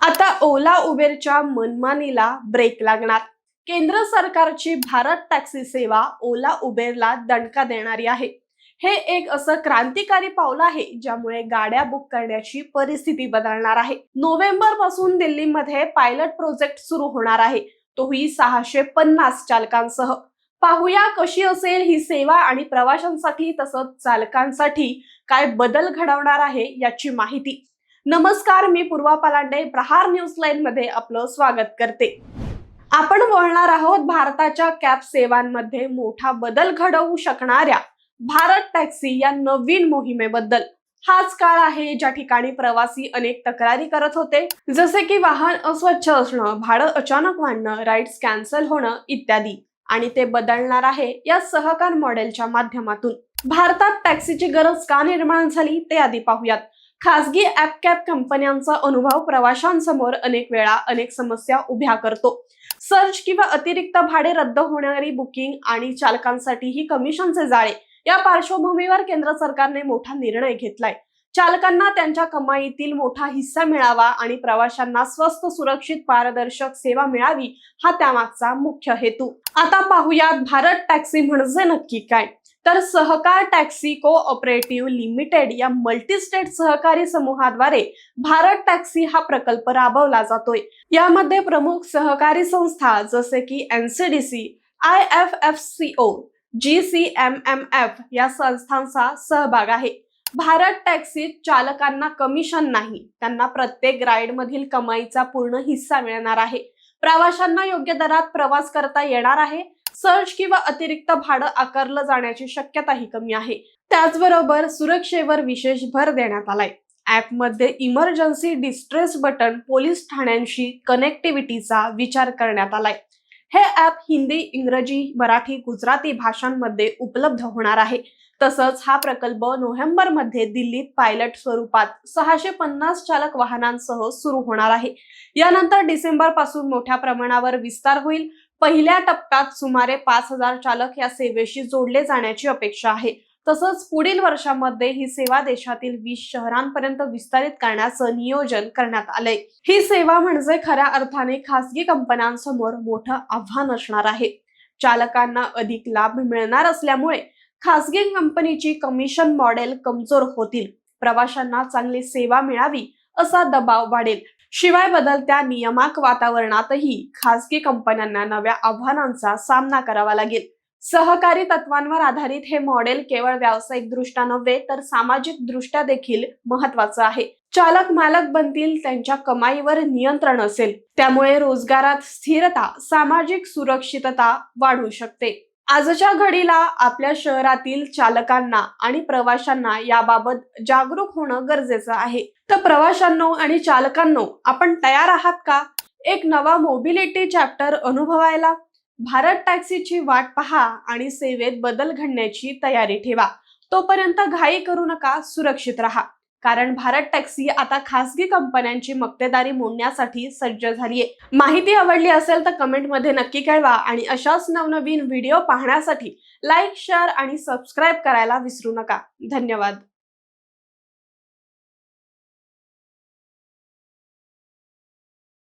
आता ओला उबेरच्या मनमानीला ब्रेक लागणार. केंद्र सरकारची भारत टॅक्सी सेवा ओला उबेरला दणका देणारी आहे. हे एक असं क्रांतिकारी पाऊल आहे ज्यामुळे गाड्या बुक करण्याची परिस्थिती बदलणार आहे. नोव्हेंबरपासून दिल्लीमध्ये पायलट प्रोजेक्ट सुरू होणार आहे. तोही सहाशे पन्नास चालकांसह. पाहूया कशी असेल ही सेवा आणि प्रवाशांसाठी तसंच चालकांसाठी काय बदल घडवणार आहे याची माहिती. नमस्कार मी पूर्वा पालांडे प्रहार न्यूज लाईन मध्ये आपलं स्वागत करते. आपण बोलणार आहोत भारताच्या कॅब सेवांमध्ये मोठा बदल घडवू शकणाऱ्या भारत टॅक्सी या नवीन मोहिमेबद्दल. हाच काळ आहे ज्या ठिकाणी प्रवासी अनेक तक्रारी करत होते. जसे की वाहन अस्वच्छ असणं भाडं अचानक वाढणं राईड्स कॅन्सल होणं इत्यादी. आणि ते बदलणार आहे या सहकार मॉडेलच्या माध्यमातून. भारतात टॅक्सीची गरज का निर्माण झाली ते आधी पाहूयात. खासगी ऍप कॅप कंपन्यांचा अनुभव प्रवाशांसमोर अनेक वेळा अनेक समस्या उभ्या करतो. सर्च किंवा अतिरिक्त भाडे रद्द होणारी बुकिंग आणि चालकांसाठीही कमिशनचे जाळे या पार्श्वभूमीवर केंद्र सरकारने मोठा निर्णय घेतलाय. चालकांना त्यांच्या कमाईतील मोठा हिस्सा मिळावा आणि प्रवाशांना स्वस्त सुरक्षित पारदर्शक सेवा मिळावी हा त्यामागचा मुख्य हेतू. आता पाहूयात भारत टॅक्सी म्हणजे नक्की काय? तर सहकार टॅक्सी को ऑपरेटिव्ह लिमिटेड या मल्टीस्टेट सहकारी समूहाद्वारे भारत टॅक्सी हा प्रकल्प राबवला जातोय. यामध्ये प्रमुख सहकारी संस्था जसे की NCDC I F F C O G C M M F या संस्थांचा सहभाग आहे. भारत टॅक्सीत चालकांना कमिशन नाही. त्यांना प्रत्येक राईड मधील कमाईचा पूर्ण हिस्सा मिळणार आहे. प्रवाशांना योग्य दरात प्रवास करता येणार आहे. सर्च किंवा अतिरिक्त भाडं आकारलं जाण्याची शक्यताही कमी आहे. त्याचबरोबर सुरक्षेवर विशेष भर देण्यात आलाय. ऍपमध्ये इमर्जन्सी डिस्ट्रेस बटन पोलीस ठाण्यांशी कनेक्टिव्हिटीचा विचार करण्यात आलाय. हे ऍप हिंदी इंग्रजी मराठी गुजराती भाषांमध्ये उपलब्ध होणार आहे. तसंच हा प्रकल्प नोव्हेंबरमध्ये दिल्लीत पायलट स्वरूपात सहाशे पन्नास चालक वाहनांसह सुरू होणार आहे. यानंतर डिसेंबरपासून मोठ्या प्रमाणावर विस्तार होईल. पहिल्या टप्प्यात सुमारे पाच हजार चालक या सेवेशी जोडले जाण्याची अपेक्षा आहे. तसंच पुढील वर्षामध्ये ही सेवा देशातील वीस शहरांपर्यंत विस्तारित करण्याचं नियोजन करण्यात आलंय. ही सेवा म्हणजे खऱ्या अर्थाने खासगी कंपन्यांसमोर मोठं आव्हान असणार आहे. चालकांना अधिक लाभ मिळणार असल्यामुळे खासगी कंपनीची कमिशन मॉडेल कमजोर होतील. प्रवाशांना चांगली सेवा मिळावी असा दबाव वाढेल. शिवाय बदलत्या नियमाक वातावरणातही खासगी कंपन्यांना नव्या आव्हानांचा सामना करावा लागेल. सहकारी तत्वांवर आधारित हे मॉडेल केवळ व्यावसायिक दृष्ट्या नव्हे तर सामाजिक दृष्ट्या देखील महत्वाचं आहे. चालक मालक बनतील त्यांच्या कमाईवर नियंत्रण असेल. त्यामुळे रोजगारात स्थिरता सामाजिक सुरक्षितता वाढू शकते. आजच्या घडीला आपल्या शहरातील चालकांना आणि प्रवाशांना याबाबत जागरूक होणं गरजेचं आहे. तर प्रवाशांनो आणि चालकांनो आपण तयार आहात का? एक नवा मोबिलिटी चॅप्टर अनुभवायला भारत टॅक्सीची वाट पहा आणि सेवेत बदल घडण्याची तयारी ठेवा. तोपर्यंत घाई करू नका सुरक्षित राहा. कारण भारत टॅक्सी आता खासगी कंपन्यांची मक्तेदारी मोडण्यासाठी सज्ज झालीये. माहिती आवडली असेल तर कमेंटमध्ये नक्की कळवा आणि अशाच नवनवीन व्हिडिओ पाहण्यासाठी लाईक शेअर आणि सबस्क्राईब करायला विसरू नका. धन्यवाद.